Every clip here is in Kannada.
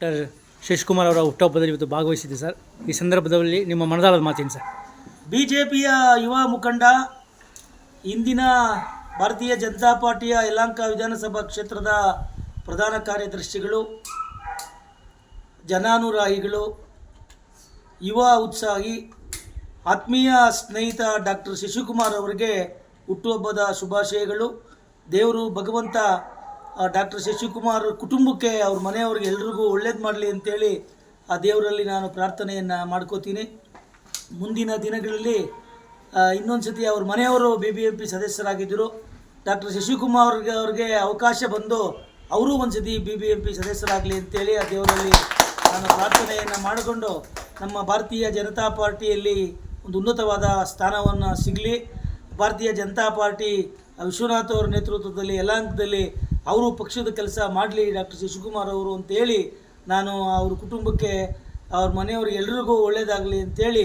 ಡಾಕ್ಟರ್ ಶಶಿಕುಮಾರ್ ಅವರ ಹುಟ್ಟುಹಬ್ಬದಲ್ಲಿ ಇವತ್ತು ಭಾಗವಹಿಸಿದ್ದೆ ಸರ್. ಈ ಸಂದರ್ಭದಲ್ಲಿ ನಿಮ್ಮ ಮನದಾಳದ ಮಾತೇನು ಸರ್? ಬಿ ಜೆ ಪಿಯ ಯುವ ಮುಖಂಡ, ಇಂದಿನ ಭಾರತೀಯ ಜನತಾ ಪಾರ್ಟಿಯ ಯಲಾಂಕ ವಿಧಾನಸಭಾ ಕ್ಷೇತ್ರದ ಪ್ರಧಾನ ಕಾರ್ಯದರ್ಶಿಗಳು, ಜನಾನುರಾಗಿಗಳು, ಯುವ ಉತ್ಸಾಹಿ, ಆತ್ಮೀಯ ಸ್ನೇಹಿತ ಡಾಕ್ಟರ್ ಶಶಿಕುಮಾರ್ ಅವರಿಗೆ ಹುಟ್ಟುಹಬ್ಬದ ಶುಭಾಶಯಗಳು. ದೇವರು ಭಗವಂತ ಡಾಕ್ಟರ್ ಶಶಿಕುಮಾರ್ ಕುಟುಂಬಕ್ಕೆ ಅವ್ರ ಮನೆಯವ್ರಿಗೆ ಎಲ್ರಿಗೂ ಒಳ್ಳೇದು ಮಾಡಲಿ ಅಂತೇಳಿ ಆ ದೇವರಲ್ಲಿ ನಾನು ಪ್ರಾರ್ಥನೆಯನ್ನು ಮಾಡ್ಕೋತೀನಿ. ಮುಂದಿನ ದಿನಗಳಲ್ಲಿ ಇನ್ನೊಂದು ಸತಿ ಅವ್ರ ಮನೆಯವರು ಬಿ ಬಿ ಎಂ ಪಿ ಸದಸ್ಯರಾಗಿದ್ದರು ಡಾಕ್ಟರ್ ಶಶಿಕುಮಾರ್ ಅವ್ರಿಗೆ ಅವಕಾಶ ಬಂದು ಅವರು ಒಂದು ಸತಿ ಬಿ ಬಿ ಎಂ ಪಿ ಸದಸ್ಯರಾಗಲಿ ಅಂತೇಳಿ ಆ ದೇವರಲ್ಲಿ ನಾನು ಪ್ರಾರ್ಥನೆಯನ್ನು ಮಾಡಿಕೊಂಡು ನಮ್ಮ ಭಾರತೀಯ ಜನತಾ ಪಾರ್ಟಿಯಲ್ಲಿ ಒಂದು ಉನ್ನತವಾದ ಸ್ಥಾನವನ್ನು ಸಿಗಲಿ. ಭಾರತೀಯ ಜನತಾ ಪಾರ್ಟಿ ವಿಶ್ವನಾಥ್ ಅವರ ನೇತೃತ್ವದಲ್ಲಿ ಯಲಾಂಕದಲ್ಲಿ ಅವರು ಪಕ್ಷದ ಕೆಲಸ ಮಾಡಲಿ ಡಾಕ್ಟರ್ ಶಶಿಕುಮಾರ್ ಅವರು ಅಂತೇಳಿ ನಾನು ಅವ್ರ ಕುಟುಂಬಕ್ಕೆ, ಅವ್ರ ಮನೆಯವ್ರಿಗೆ ಎಲ್ರಿಗೂ ಒಳ್ಳೆಯದಾಗಲಿ ಅಂತೇಳಿ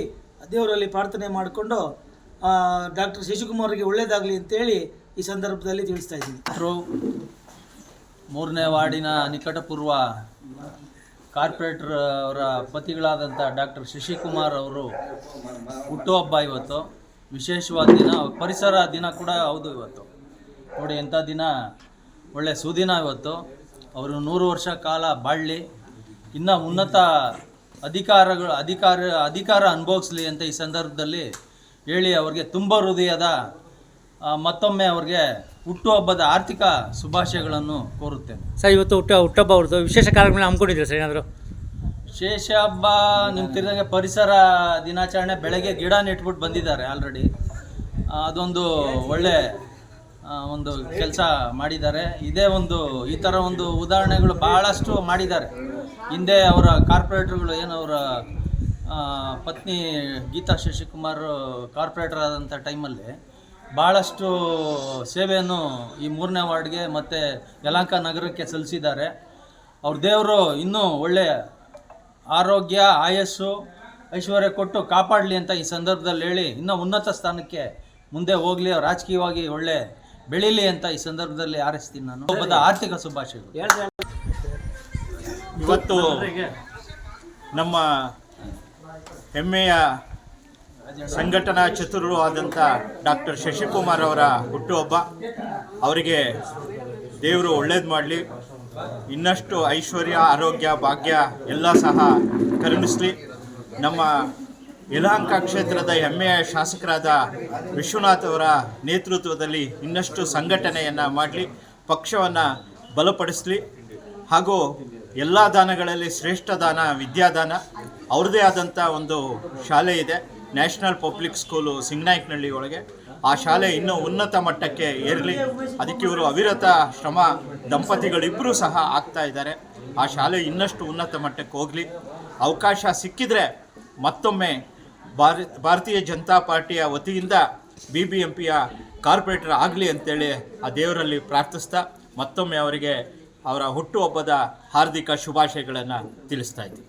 ದೇವರಲ್ಲಿ ಪ್ರಾರ್ಥನೆ ಮಾಡಿಕೊಂಡು ಡಾಕ್ಟರ್ ಶಶಿಕುಮಾರ್ಗೆ ಒಳ್ಳೆಯದಾಗಲಿ ಅಂತೇಳಿ ಈ ಸಂದರ್ಭದಲ್ಲಿ ತಿಳಿಸ್ತಾ ಇದ್ದೀನಿ. ಅವರು ಮೂರನೇ ವಾರ್ಡಿನ ನಿಕಟಪೂರ್ವ ಕಾರ್ಪೊರೇಟರ್ ಅವರ ಪತಿಗಳಾದಂಥ ಡಾಕ್ಟರ್ ಶಶಿಕುಮಾರ್ ಅವರು ಹುಟ್ಟುಹಬ್ಬ ಇವತ್ತು. ವಿಶೇಷವಾದ ದಿನ, ಪರಿಸರ ದಿನ ಕೂಡ ಹೌದು ಇವತ್ತು. ನೋಡಿ ಎಂಥ ದಿನ ಒಳ್ಳೆ ಸುದಿನ ಇವತ್ತು. ಅವರು ನೂರು ವರ್ಷ ಕಾಲ ಬಾಳಲಿ. ಇನ್ನೂ ಉನ್ನತ ಅಧಿಕಾರಗಳು ಅಧಿಕಾರ ಅಧಿಕಾರ ಅನುಭವಿಸ್ಲಿ ಅಂತ ಈ ಸಂದರ್ಭದಲ್ಲಿ ಹೇಳಿ ಅವ್ರಿಗೆ ತುಂಬ ಹೃದಯದ ಮತ್ತೊಮ್ಮೆ ಅವ್ರಿಗೆ ಹುಟ್ಟುಹಬ್ಬದ ಆರ್ಥಿಕ ಶುಭಾಶಯಗಳನ್ನು ಕೋರುತ್ತೇನೆ. ಸರ್ ಇವತ್ತು ಹುಟ್ಟ ಹುಟ್ಟಬ್ಬ ಅವ್ರದ್ದು ವಿಶೇಷ ಕಾರ್ಯಕ್ರಮ ಹಮ್ಮಿಕೊಂಡಿದ್ದೀರಾ ಸರ್ ಏನಾದರೂ? ಶೇಷ ಹಬ್ಬ ನಿಮ್ಮ ತಿರ್ದಂಗೆ ಪರಿಸರ ದಿನಾಚರಣೆ ಬೆಳಗ್ಗೆ ಗಿಡ ನೆಟ್ಬಿಟ್ಟು ಬಂದಿದ್ದಾರೆ ಆಲ್ರೆಡಿ ಅದೊಂದು ಒಳ್ಳೆ ಒಂದು ಕೆಲಸ ಮಾಡಿದ್ದಾರೆ. ಇದೇ ಒಂದು, ಈ ಥರ ಒಂದು ಉದಾಹರಣೆಗಳು ಭಾಳಷ್ಟು ಮಾಡಿದ್ದಾರೆ. ಹಿಂದೆ ಅವರ ಕಾರ್ಪೊರೇಟರ್ಗಳು ಏನು, ಅವರ ಪತ್ನಿ ಗೀತಾ ಶಶಿಕುಮಾರ್ ಕಾರ್ಪೊರೇಟರ್ ಆದಂಥ ಟೈಮಲ್ಲಿ ಭಾಳಷ್ಟು ಸೇವೆಯನ್ನು ಈ ಮೂರನೇ ವಾರ್ಡ್ಗೆ ಮತ್ತು ಯಲಂಕ ನಗರಕ್ಕೆ ಸಲ್ಲಿಸಿದ್ದಾರೆ. ಅವ್ರ ದೇವರು ಇನ್ನೂ ಒಳ್ಳೆಯ ಆರೋಗ್ಯ, ಆಯಸ್ಸು, ಐಶ್ವರ್ಯ ಕೊಟ್ಟು ಕಾಪಾಡಲಿ ಅಂತ ಈ ಸಂದರ್ಭದಲ್ಲಿ ಹೇಳಿ ಇನ್ನೂ ಉನ್ನತ ಸ್ಥಾನಕ್ಕೆ ಮುಂದೆ ಹೋಗಲಿ. ರಾಜಕೀಯವಾಗಿ ಒಳ್ಳೆ ಬೆಳೀಲಿ ಅಂತ ಈ ಸಂದರ್ಭದಲ್ಲಿ ಆರಿಸ್ತೀನಿ ನಾನು. ಒಬ್ಬದ ಆರ್ಥಿಕ ಶುಭಾಶಯಗಳು. ಇವತ್ತು ನಮ್ಮ ಹೆಮ್ಮೆಯ ಸಂಘಟನಾ ಚತುರರು ಆದಂಥ ಡಾಕ್ಟರ್ ಶಶಿಕುಮಾರ್ ಅವರ ಹುಟ್ಟುಹಬ್ಬ. ಅವರಿಗೆ ದೇವರು ಒಳ್ಳೇದು ಮಾಡಲಿ. ಇನ್ನಷ್ಟು ಐಶ್ವರ್ಯ, ಆರೋಗ್ಯ, ಭಾಗ್ಯ ಎಲ್ಲ ಸಹ ಕರುಣಿಸಲಿ. ನಮ್ಮ ಯಲಹಂಕ ಕ್ಷೇತ್ರದ ಹೆಮ್ಮೆಯ ಶಾಸಕರಾದ ವಿಶ್ವನಾಥ್ ಅವರ ನೇತೃತ್ವದಲ್ಲಿ ಇನ್ನಷ್ಟು ಸಂಘಟನೆಯನ್ನು ಮಾಡಲಿ, ಪಕ್ಷವನ್ನು ಬಲಪಡಿಸಲಿ, ಹಾಗೂ ಎಲ್ಲ ದಾನಗಳಲ್ಲಿ ಶ್ರೇಷ್ಠ ದಾನ, ವಿದ್ಯಾದಾನ, ಅವ್ರದ್ದೇ ಆದಂಥ ಒಂದು ಶಾಲೆ ಇದೆ, ನ್ಯಾಷನಲ್ ಪಬ್ಲಿಕ್ ಸ್ಕೂಲು ಸಿಂಗ್ನಾಯ್ಕನಹಳ್ಳಿ ಒಳಗೆ. ಆ ಶಾಲೆ ಇನ್ನೂ ಉನ್ನತ ಮಟ್ಟಕ್ಕೆ ಏರಲಿ. ಅದಕ್ಕೆ ಇವರು ಅವಿರತ ಶ್ರಮ ದಂಪತಿಗಳಿಬ್ಬರೂ ಸಹ ಆಗ್ತಾ ಇದ್ದಾರೆ. ಆ ಶಾಲೆ ಇನ್ನಷ್ಟು ಉನ್ನತ ಮಟ್ಟಕ್ಕೆ ಹೋಗಲಿ. ಅವಕಾಶ ಸಿಕ್ಕಿದರೆ ಮತ್ತೊಮ್ಮೆ ಭಾರ, ಭಾರತೀಯ ಜನತಾ ಪಾರ್ಟಿಯ ವತಿಯಿಂದ ಬಿ ಬಿ ಎಂ ಪಿಯ ಕಾರ್ಪೊರೇಟರ್ ಆಗಲಿ ಅಂತೇಳಿ ಆ ದೇವರಲ್ಲಿ ಪ್ರಾರ್ಥಿಸ್ತಾ ಮತ್ತೊಮ್ಮೆ ಅವರಿಗೆ ಅವರ ಹುಟ್ಟುಹಬ್ಬದ ಹಾರ್ದಿಕ ಶುಭಾಶಯಗಳನ್ನು ತಿಳಿಸ್ತಾ ಇದ್ದೀನಿ.